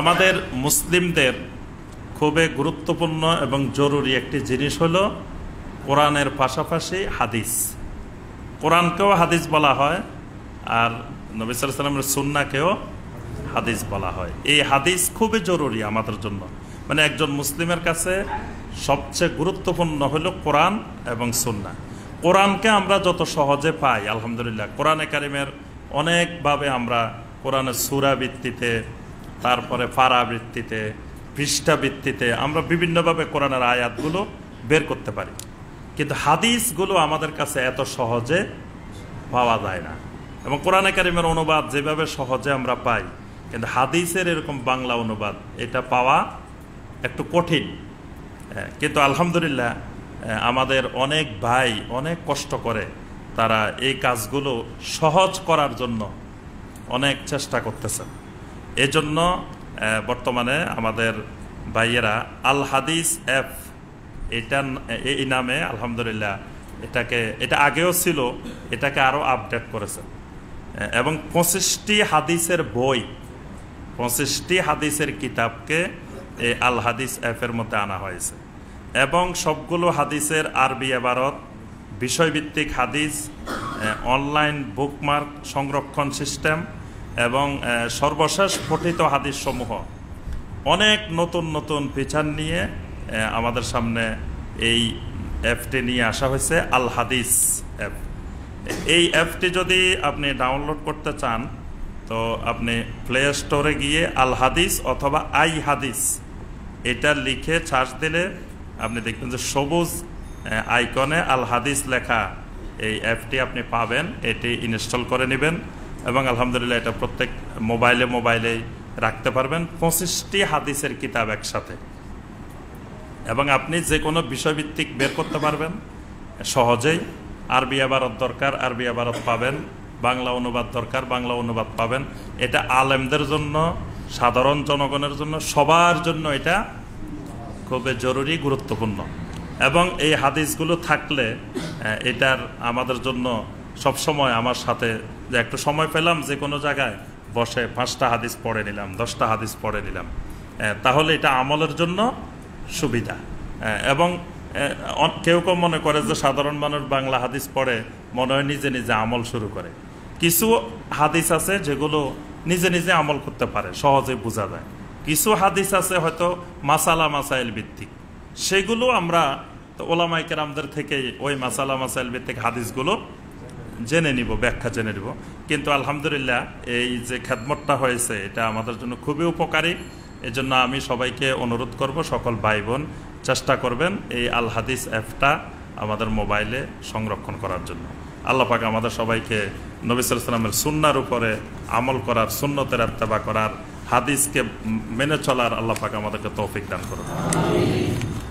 আমাদের মুসলিমদের খুবই গুরুত্বপূর্ণ এবং জরুরি একটি জিনিস হলো কোরআনের পাশাপাশি হাদিস। কোরআনকেও হাদিস বলা হয় আর নবী সাল্লামের সুন্নাকেও হাদিস বলা হয়। এই হাদিস খুবই জরুরি আমাদের জন্য। মানে একজন মুসলিমের কাছে সবচেয়ে গুরুত্বপূর্ণ হলো কোরআন এবং সুন্না কোরআনকে আমরা যত সহজে পাই, আলহামদুলিল্লাহ, কোরআনে কারিমের অনেকভাবে আমরা কোরআনের সুরা ভিত্তিতে তারপরে পারা ভিত্তিতে পৃষ্ঠা ভিত্তিতে আমরা বিভিন্নভাবে কোরআনের আয়াতগুলো বের করতে পারি। কিন্তু হাদিসগুলো আমাদের কাছে এত সহজে পাওয়া যায় না। এবং কোরআনে কারিমের অনুবাদ যেভাবে সহজে আমরা পাই কিন্তু হাদিসের এরকম বাংলা অনুবাদ এটা পাওয়া একটু কঠিন। হ্যাঁ, কিন্তু আলহামদুলিল্লাহ হ্যাঁ, আমাদের অনেক ভাই অনেক কষ্ট করে তারা এই কাজগুলো সহজ করার জন্য অনেক চেষ্টা করতেছেন এজন্য বর্তমানে আমাদের ভাইয়েরা আল হাদিস অ্যাপ এটা এই নামে আলহামদুলিল্লাহ এটাকে, এটা আগেও ছিল, এটাকে আরও আপডেট করেছে। এবং পঁচিশটি হাদিসের বই, পঁচিশটি হাদিসের কিতাবকে এই আল হাদিস অ্যাপের মধ্যে আনা হয়েছে। এবং সবগুলো হাদিসের আরবি এবারত, বিষয়ভিত্তিক হাদিস অনলাইন বুকমার্ক সংরক্ষণ সিস্টেম এবং সর্বশেষ পঠিত হাদিস সমূহ অনেক নতুন নতুন ফিচার নিয়ে আমাদের সামনে এই অ্যাপটি নিয়ে আসা হয়েছে, আল হাদিস অ্যাপ। এই অ্যাপটি যদি আপনি ডাউনলোড করতে চান, তো আপনি প্লে স্টোরে গিয়ে আল হাদিস অথবা আই হাদিস এটা লিখে সার্চ দিলে আপনি দেখবেন যে সবুজ আইকনে আল হাদিস লেখা এই অ্যাপটি আপনি পাবেন, এটি ইনস্টল করে নেবেন। এবং আলহামদুলিল্লাহ এটা প্রত্যেক মোবাইলে মোবাইলে রাখতে পারবেন। পঁচিশটি হাদিসের কিতাব একসাথে। এবং আপনি যে কোনো বিষয়ভিত্তিক বের করতে পারবেন। সহজেই। আরবি আবারত দরকার, আরবি আবারত পাবেন। বাংলা অনুবাদ দরকার, বাংলা অনুবাদ পাবেন। এটা আলেমদের জন্য, সাধারণ জনগণের জন্য, সবার জন্য এটা খুবই জরুরি, গুরুত্বপূর্ণ। এবং এই হাদিসগুলো থাকলে এটার আমাদের জন্য সব সময় আমার সাথে যে একটু সময় পেলাম যে কোনো জায়গায় বসে পাঁচটা হাদিস পড়ে নিলাম, দশটা হাদিস পড়ে নিলাম। তাহলে এটা আমলের জন্য সুবিধা। এবং কেউ কেউ মনে করে যে সাধারণ মানুষ বাংলা হাদিস পড়ে মনে হয় নিজে নিজে আমল শুরু করে। কিছু হাদিস আছে যেগুলো নিজে নিজে আমল করতে পারে সহজে বোঝা যায়। কিছু হাদিস আছে হয়তো মাসালা মাসাইল ভিত্তিক। সেগুলো আমরা তো ওলামাই কেরামদের থেকে ওই মাসালা মাসাইল ভিত্তিক হাদিসগুলো জেনে নিব, ব্যাখ্যা জেনে নিব। কিন্তু আলহামদুলিল্লাহ, এই যে খেদমতটা হয়েছে, এটা আমাদের জন্য খুবই উপকারী। এজন্য আমি সবাইকে অনুরোধ করব, সকল ভাই বোন চেষ্টা করবেন এই আল হাদিস অ্যাপটা আমাদের মোবাইলে সংরক্ষণ করার জন্য। আল্লাহ পাক আমাদের সবাইকে নবী সাল্লামের সুন্নার উপরে আমল করার, সুন্নতের আত্মাবা করার, হাদিসকে মেনে চলার আল্লাহ পাক আমাদেরকে তৌফিক দান করুন।